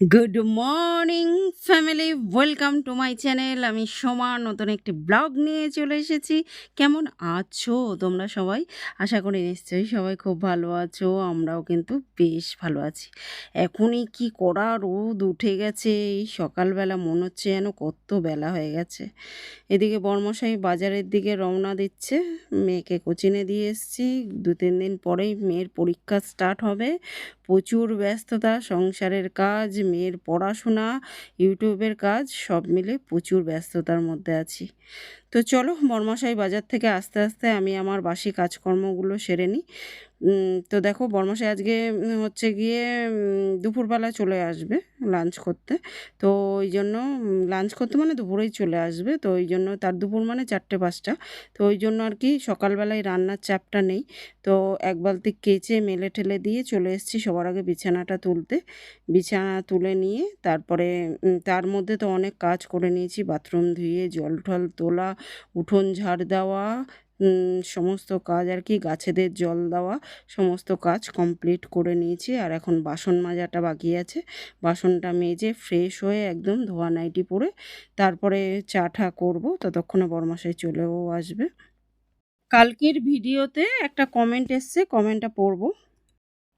Good morning family welcome to my channel আমি সোমা, নতুন একটি ব্লগ নিয়ে চলে এসেছি। কেমন আছো তোমরা সবাই? আশা করি নিশ্চয়ই সবাই খুব ভালো আছো, আমরাও কিন্তু বেশ ভালো আছি। এখনই কি করা? রোদ উঠে গেছে, এই সকালবেলা মনে হচ্ছে যেন কত বেলা হয়ে গেছে। এদিকে বর্মশাই বাজারের দিকে রওনা দিচ্ছে, মেয়েকে কোচিনে দিয়ে এসছি। দু তিন দিন পরেই মেয়ের পরীক্ষা স্টার্ট হবে। প্রচুর ব্যস্ততা, সংসারের কাজ মেয়ের পড়াশোনা ইউটিউবের কাজ সব মিলে প্রচুর ব্যস্ততার মধ্যে আছি। তো চলো বর্মাশাই বাজার থেকে আস্তে আস্তে আমি আমার বাসি কাজকর্মগুলো সেরে নিই। তো দেখো বর্মাশাই আজকে হচ্ছে গিয়ে দুপুরবেলা চলে আসবে লাঞ্চ করতে। তো ওই জন্য লাঞ্চ করতে মানে দুপুরেই চলে আসবে। তো ওই জন্য তার দুপুর মানে চারটে পাঁচটা। তো ওই জন্য আর কি সকালবেলায় রান্নার চাপটা নেই। তো এক বালতি কেচে মেলে ঠেলে দিয়ে চলে এসেছি সবার আগে বিছানাটা তুলতে। বিছানা তুলে নিয়ে তারপরে তার মধ্যে তো অনেক কাজ করে নিয়েছি। বাথরুম ধুয়ে, জল টল তোলা উঠোন ঝাড় দেওয়া সমস্ত কাজ আর কি, গাছেদের জল দেওয়া, সমস্ত কাজ কমপ্লিট করে নিয়েছি। আর এখন বাসন মাজাটা বাকি আছে। বাসনটা মেজে ফ্রেশ হয়ে একদম ধোয়া নাইটি পরে তারপরে চা ঠা করব, ততক্ষণে বরমাসাই চলেও আসবে। কালকের ভিডিওতে একটা কমেন্ট এসছে কমেন্টটা পড়ব।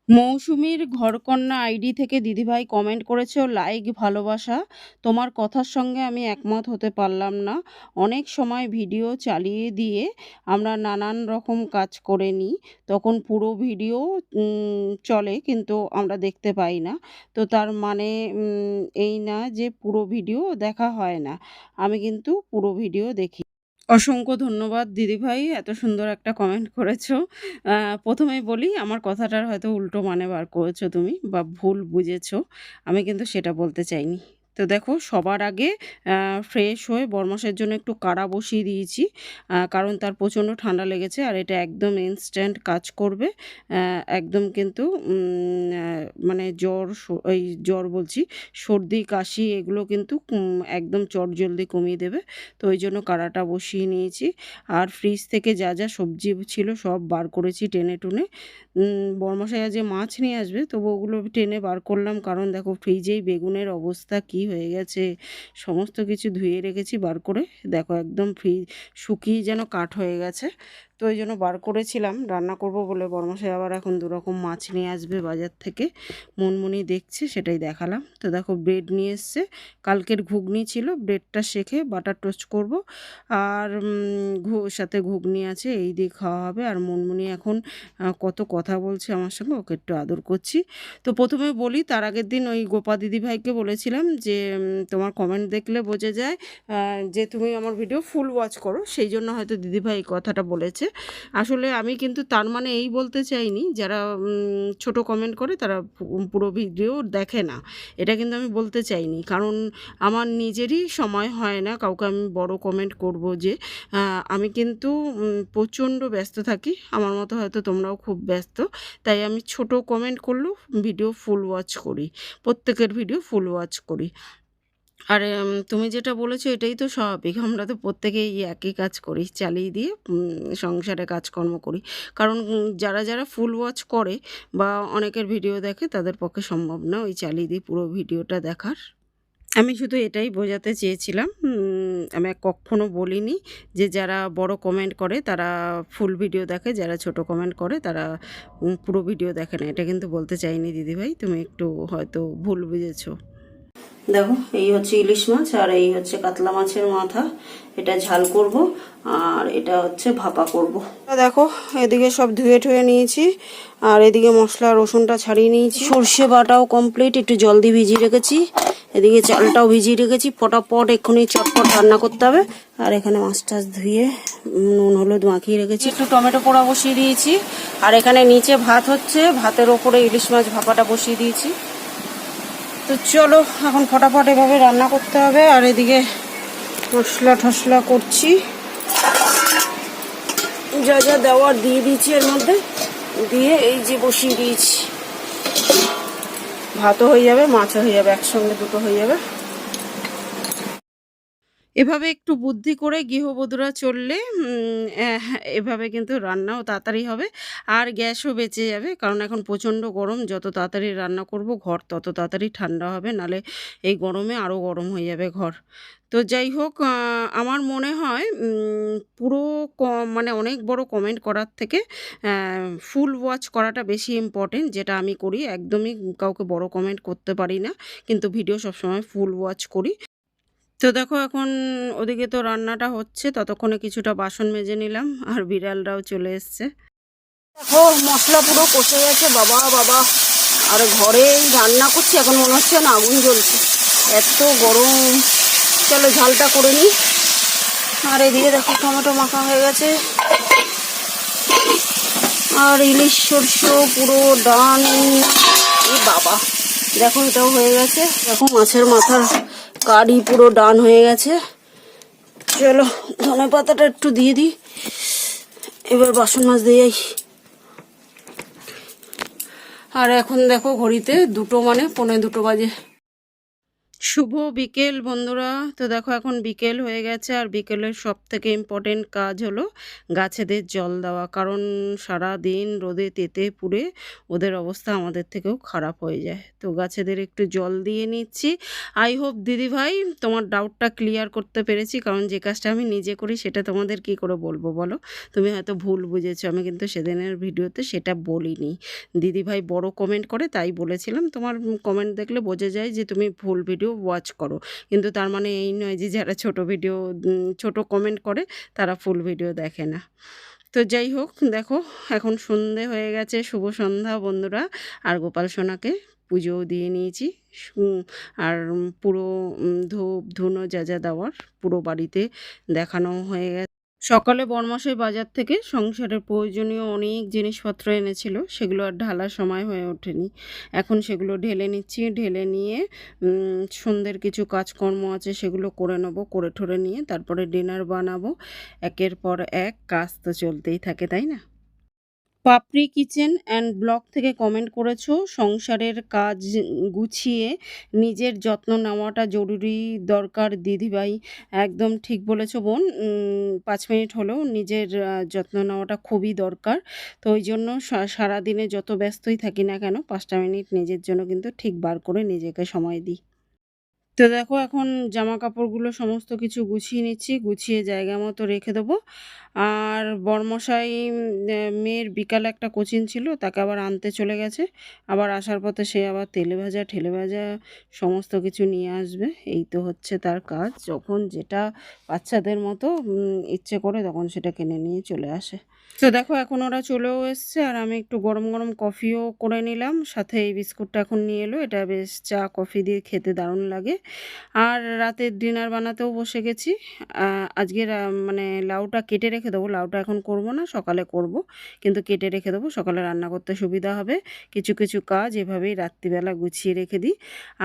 মৌসুমীর ঘরকন্যা আইডি থেকে দিদিভাই কমেন্ট করেছ লাইক ভালোবাসা। তোমার কথার সঙ্গে আমি একমত হতে পারলাম না। অনেক সময় ভিডিও চালিয়ে দিয়ে আমরা নানান রকম কাজ করে নিই। তখন পুরো ভিডিও চলে কিন্তু আমরা দেখতে পাই না। তো তার মানে এই না যে পুরো ভিডিও দেখা হয় না। আমি কিন্তু পুরো ভিডিও দেখি। অসংখ্য ধন্যবাদ দিদিভাই, এত সুন্দর একটা কমেন্ট করেছ। প্রথমেই বলি, আমার কথাটার হয়তো উল্টো মানে বার করেছ তুমি বা ভুল বুঝেছ। আমি কিন্তু সেটা বলতে চাইনি। তো দেখো সবার আগে ফ্রেশ হয়ে বরমাসের জন্য একটু কাড়া বসিয়ে দিয়েছি। কারণ তার প্রচণ্ড ঠান্ডা লেগেছে আর এটা একদম ইনস্ট্যান্ট কাজ করবে। একদম কিন্তু মানে জ্বর এই জ্বর বলছি, সর্দি, কাশি এগুলো কিন্তু একদম চটজলদি কমিয়ে দেবে। তো ওই জন্য কাড়াটা বসিয়ে নিয়েছি। আর ফ্রিজ থেকে যা যা সবজি ছিল সব বার করেছি টেনে টুনে। বর্মশাই আজ মাছ নিয়ে আসবে, তবু ওগুলো টেনে বার করলাম। কারণ দেখো ফ্রিজেই বেগুনের অবস্থা কি হয়ে গেছে। সমস্ত কিছু ধুয়ে রেখেছি, বার করে। দেখো একদম ফ্রি শুকিয়ে যেন কাঠ হয়ে গেছে। তো ওই জন্য বার করেছিলাম। রান্না করব বলে বর্মশাই আবার এখন দুরকম মাছ নিয়ে আসবে বাজার থেকে। মনমনি দেখছে, সেটাই দেখালাম। তো দেখো ব্রেড নিয়ে এসছে। কালকের ঘুগনি ছিল ব্রেডটা শেখে বাটার টোস্ট করব। আর সাথে ঘুগনি আছে, এই দিয়ে খাওয়া হবে। আর মনমনি এখন কত কথা বলছে আমার সঙ্গে, ওকে একটু আদর করছি। তো প্রথমে বলি, তার আগের দিন ওই গোপা দিদি ভাইকে বলেছিলাম যে তোমার কমেন্ট দেখলে বোঝা যায় যে তুমি আমার ভিডিও ফুল ওয়াচ করো। সেই জন্য হয়তো দিদিভাই এই কথাটা বলেছে। আসলে আমি কিন্তু তার মানে এই বলতে চাইনি, যারা ছোট কমেন্ট করে তারা পুরো ভিডিও দেখে না। এটা কিন্তু আমি বলতে চাইনি, কারণ আমার নিজেরই সময় হয় না কাউকে আমি বড় কমেন্ট করব যে আমি কিন্তু প্রচণ্ড ব্যস্ত থাকি। আমার মতো হয়তো তোমরাও খুব ব্যস্ত, তাই আমি ছোট কমেন্ট করলেও ভিডিও ফুল ওয়াচ করি, প্রত্যেকের ভিডিও ফুল ওয়াচ করি। আর তুমি যেটা বলেছ এটাই তো স্বাভাবিক। আমরা তো প্রত্যেকেই একই কাজ করি, চালিয়ে দিয়ে সংসারে কাজকর্ম করি। কারণ যারা যারা ফুল ওয়াচ করে বা অনেকের ভিডিও দেখে তাদের পক্ষে সম্ভব না ওই চালিয়ে দিয়ে পুরো ভিডিওটা দেখার। আমি শুধু এটাই বোঝাতে চেয়েছিলাম আমি কখনো বলিনি যে যারা বড় কমেন্ট করে তারা ফুল ভিডিও দেখে, যারা ছোট কমেন্ট করে তারা পুরো ভিডিও দেখে না। এটা কিন্তু বলতে চাইনি দিদিভাই, তুমি একটু হয়তো ভুল বুঝেছ। দেখো, এই হচ্ছে ইলিশ মাছ আর এই হচ্ছে কাতলা মাছের মাথা। এটা ঝাল করব আর এটা হচ্ছে ভাপা করব। দেখো, এদিকে সব ধুয়ে ঠুয়ে নিয়েছি আর এদিকে মশলা, রসুনটা ছাড়িয়ে নিয়েছি। সর্ষে বাটাও কমপ্লিট একটু জল দিয়ে ভিজিয়ে রেখেছি। এদিকে চালটাও ভিজিয়ে রেখেছি। ফটাফট এক্ষুনি চটপট রান্না করতে হবে। আর এখানে মাছ টাছ ধুয়ে নুন, হলুদ মাখিয়ে রেখেছি। একটু টমেটো পোড়া বসিয়ে দিয়েছি। আর এখানে নিচে ভাত হচ্ছে। ভাতের ওপরে ইলিশ মাছ ভাপাটা বসিয়ে দিয়েছি। তো চলো, এখন ফটাফট এভাবে রান্না করতে হবে। আর এদিকে মশলা ঠসলা করছি। যা যা দেওয়ার দিয়ে দিয়েছি এর মধ্যে, দিয়ে এই যে বসিয়ে দিয়েছি। ভাতও হয়ে যাবে, মাছও হয়ে যাবে, একসঙ্গে দুটো হয়ে যাবে। এভাবে একটু বুদ্ধি করে গৃহবধূরা চললে এভাবে কিন্তু রান্নাও তাড়াতাড়ি হবে। আর গ্যাসও বেঁচে যাবে, কারণ এখন প্রচণ্ড গরম। যত তাড়াতাড়ি রান্না করব ঘর, তত তাড়াতাড়ি ঠান্ডা হবে, নালে এই গরমে আরও গরম হয়ে যাবে ঘর। তো যাই হোক আমার মনে হয় পুরো মানে অনেক বড় কমেন্ট করার থেকে ফুল ওয়াচ করাটা বেশি ইম্পর্টেন্ট যেটা আমি করি। একদমই কাউকে বড় কমেন্ট করতে পারি না, কিন্তু ভিডিও সবসময় ফুল ওয়াচ করি। তো দেখো এখন ওদিকে তো রান্নাটা হচ্ছে, ততক্ষণে কিছুটা বাসন মেজে নিলাম আর বিড়ালরাও চলে এসছে। দেখো, মশলা পুরো কষে গেছে, বাবা বাবা। আর ঘরে রান্না করছি, এখন মনে হচ্ছে না আগুন জ্বলছে। এত গরম। চলো ঝালটা করে নিই। আর এদিকে দেখো টমেটো মাখা হয়ে গেছে। আর ইলিশ সর্ষ পুরো ডান। বাবা, দেখো এটাও হয়ে গেছে। দেখো মাছের মাথার কারি পুরো ডান হয়ে গেছে। চলো ধনে পাতাটা একটু দিয়ে দিই। এবার বাসন মাছ দিয়ে যাই। আর এখন দেখো ঘড়িতে দুটো মানে পনেরো দুটো বাজে। শুভ বিকেল বন্ধুরা। তো দেখো এখন বিকেল হয়ে গেছে আর বিকেলের সব থেকে ইম্পর্টেন্ট কাজ হলো গাছেদের জল দেওয়া। কারণ সারা দিন রোদে তেতে পুড়ে ওদের অবস্থা আমাদের থেকেও খারাপ হয়ে যায়। তো গাছেদের একটু জল দিয়ে নিচ্ছি। আই হোপ দিদি ভাই, তোমার ডাউটটা ক্লিয়ার করতে পেরেছি। কারণ যে কাজটা আমি নিজে করি সেটা তোমাদের কি করে বলব বলো? তুমি হয়তো ভুল বুঝেছ, আমি কিন্তু সেদিনের ভিডিওতে সেটা বলিনি। দিদি ভাই বড় কমেন্ট করে তাই বলেছিলাম। তোমার কমেন্ট দেখলে বোঝা যায় যে তুমি ভুল ভিডিও ওয়াচ করো। কিন্তু তার মানে এই নয় যে যারা ছোট ভিডিও ছোট কমেন্ট করে, তারা ফুল ভিডিও দেখে না। তো যাই হোক, দেখো, এখন সন্ধে হয়ে গেছে, শুভ সন্ধ্যা বন্ধুরা। আর গোপাল সোনাকে পুজোও দিয়ে নিয়েছি। আর পুরো ধূপ ধুনো যা যা দেওয়ার পুরো বাড়িতে দেখানো হয়ে গেছে। সকালে বরমাসের বাজার থেকে সংসারের প্রয়োজনীয় অনেক জিনিসপত্র এনেছিল, সেগুলো আর ঢালার সময় হয়ে ওঠেনি। এখন সেগুলো ঢেলে নিচ্ছি, ঢেলে নিয়ে সন্ধ্যের কিছু কাজকর্ম আছে সেগুলো করে নেব, করে ঠরে নিয়ে তারপরে ডিনার বানাবো। একের পর এক, কাজ তো চলতেই থাকে, তাই না? পাপড়ি কিচেন অ্যান্ড ব্লগ থেকে কমেন্ট করেছ। সংসারের কাজ গুছিয়ে নিজের যত্ন নেওয়াটা জরুরি দরকার দিদিভাই। একদম ঠিক বলেছ বোন। পাঁচ মিনিট হলেও নিজের যত্ন নেওয়াটা খুবই দরকার। তো ওই জন্য সারাদিনে যত ব্যস্তই থাকি না কেন, পাঁচটা মিনিট নিজের জন্য কিন্তু ঠিক বার করে নিজেকে সময় দিই। তো দেখো এখন জামা কাপড়গুলো সমস্ত কিছু গুছিয়ে নিচ্ছি, গুছিয়ে জায়গা মতো রেখে দেবো। আর বর্মশাই মেয়ের বিকালে একটা কোচিং ছিল, তাকে আবার আনতে চলে গেছে। আবার আসার পথে সে আবার তেলে ভাজা, ঠেলে ভাজা সমস্ত কিছু নিয়ে আসবে। এই তো হচ্ছে তার কাজ। যখন যেটা বাচ্চাদের মতো ইচ্ছে করে তখন সেটা কিনে নিয়ে চলে আসে। তো দেখো, এখন ওরা চলেও এসছে আর আমি একটু গরম গরম কফিও করে নিলাম। সাথে এই বিস্কুটটা এখন নিয়ে এলো। এটা বেশ চা, কফি দিয়ে খেতে দারুণ লাগে। আর রাতের ডিনার বানাতেও বসে গেছি। আজকে মানে লাউটা কেটে রেখে দেবো। লাউটা এখন করব না, সকালে করব। কিন্তু কেটে রেখে দেবো, সকালে রান্না করতে সুবিধা হবে। কিছু কিছু কাজ এভাবেই রাত্রিবেলা গুছিয়ে রেখে দিই।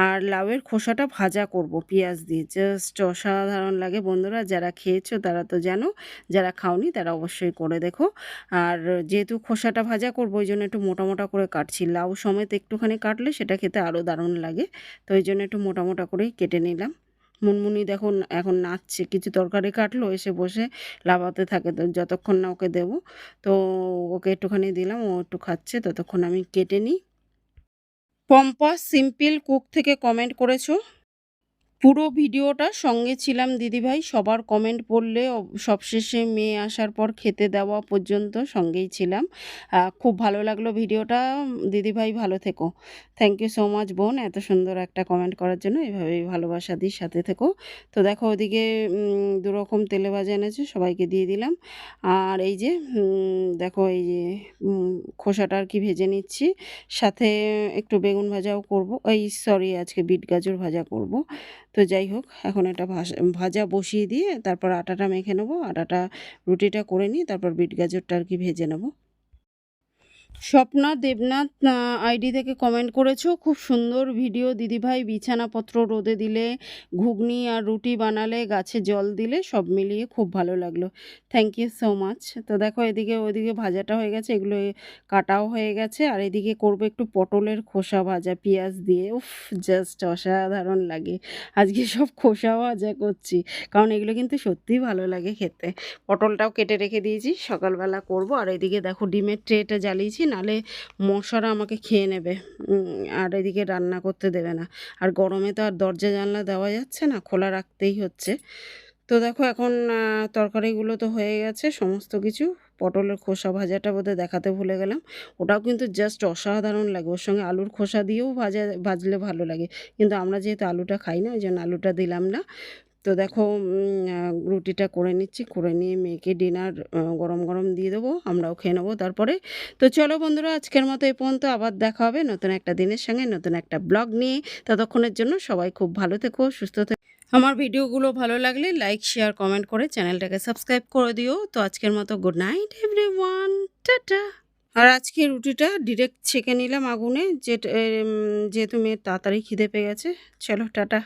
আর লাউয়ের খোসাটা ভাজা করব, পেঁয়াজ দিয়ে। জাস্ট অসাধারণ লাগে। বন্ধুরা, যারা খেয়েছো তারা তো জানো, যারা খাওনি তারা অবশ্যই করে দেখো। আর যেহেতু খোসাটা ভাজা করব, ওই জন্য একটু মোটা মোটা করে কাটছি। লাউ সমেত একটুখানি কাটলে সেটা খেতে আরও দারুণ লাগে। তো ওই জন্য একটু মোটা মোটা করেই কেটে নিলাম। মুনমুনি দেখো ন- এখন নাচছে, কিছু তরকারি কাটলো, এসে বসে লাভাতে থাকে তো যতক্ষণ না ওকে দেবো। তো ওকে একটুখানি দিলাম, ও একটু খাচ্ছে, ততক্ষণ আমি কেটে নিই। পম্পা সিম্পল কুক থেকে কমেন্ট করেছ? পুরো ভিডিওটা সঙ্গে ছিলাম দিদিভাই। সবার কমেন্ট পড়লে সবশেষে মেয়ে আসার পর খেতে দেওয়া পর্যন্ত সঙ্গেই ছিলাম। খুব ভালো লাগল ভিডিওটা। দিদিভাই ভালো থেকো। থ্যাংক ইউ সো মাচ বোন। এত সুন্দর একটা কমেন্ট করার জন্য এভাবেই ভালোবাসা দিই সাথে থেকো। তো দেখো ওদিকে দুরকম তেলে ভাজা এনেছে, সবাইকে দিয়ে দিলাম। আর এই যে দেখো এই যে খোসাটা আর কি ভেজে নিচ্ছি। সাথে একটু বেগুন ভাজাও করব। এই সরি আজকে বিট গাজর ভাজা করব। তো যাই হোক, এখন এটা ভাজা বসিয়ে দিয়ে তারপর আটাটা মেখে নেব, আটাটা রুটিটা করে নিই তারপর বিট গাজরটা আর কি ভেজে নেব। স্বপ্না দেবনাথ আইডি থেকে কমেন্ট করেছ। খুব সুন্দর ভিডিও দিদিভাই বিছানাপত্র রোদে দিলে, ঘুগনি আর রুটি বানালে, গাছে জল দিলে, সব মিলিয়ে খুব ভালো লাগল। থ্যাংক ইউ সো মাচ তো দেখো, এদিকে ওইদিকে ভাজাটা হয়ে গেছে, এগুলো কাটাও হয়ে গেছে। আর এদিকে করব একটু পটলের খোসা ভাজা, পেঁয়াজ দিয়ে। উফ জাস্ট অসাধারণ লাগে। আজকে সব খোসা ভাজা করছি, কারণ এগুলো কিন্তু সত্যিই ভালো লাগে খেতে। পটলটাও কেটে রেখে দিয়েছি, সকালবেলা করব। আর এদিকে দেখো, ডিমের ট্রেটা জ্বালিয়েছি নালে মশারা আমাকে খেয়ে নেবে। আর এদিকে রান্না করতে দেবে না। আর গরমে তো আর দরজা জানলা দেওয়া যাচ্ছে না, খোলা রাখতেই হচ্ছে। তো দেখো এখন তরকারিগুলো তো হয়ে গেছে, সমস্ত কিছু। পটলের খোসা ভাজাটা বোধহয় দেখাতে ভুলে গেলাম। ওটাও কিন্তু জাস্ট অসাধারণ লাগে। ওর সঙ্গে আলুর খোসা দিয়েও ভাজা, ভাজলে ভালো লাগে। কিন্তু আমরা যেহেতু আলুটা খাই না, ওই জন্য আলুটা দিলাম না। তো দেখো রুটিটা করে নিচ্ছি। করে নিয়ে মেয়েকে ডিনার গরম গরম দিয়ে দেবো, আমরাও খেয়ে নেব তারপরে। তো চলো বন্ধুরা, আজকের মতো এই পর্যন্ত। আবার দেখা হবে নতুন একটা দিনের সঙ্গে, নতুন একটা ব্লগ নিয়ে। ততক্ষণের জন্য সবাই খুব ভালো থেকো, সুস্থ থেকো। আমার ভিডিওগুলো ভালো লাগলে লাইক শেয়ার কমেন্ট করে চ্যানেলটাকে সাবস্ক্রাইব করে দিও। তো আজকের মতো good night everyone tata আর আজকে রুটিটা ডিরেক্ট ছেঁকে নিলাম আগুনে। যে যেহেতু মেয়ের তাড়াতাড়ি খিদে পেয়ে গেছে, চলো টাটা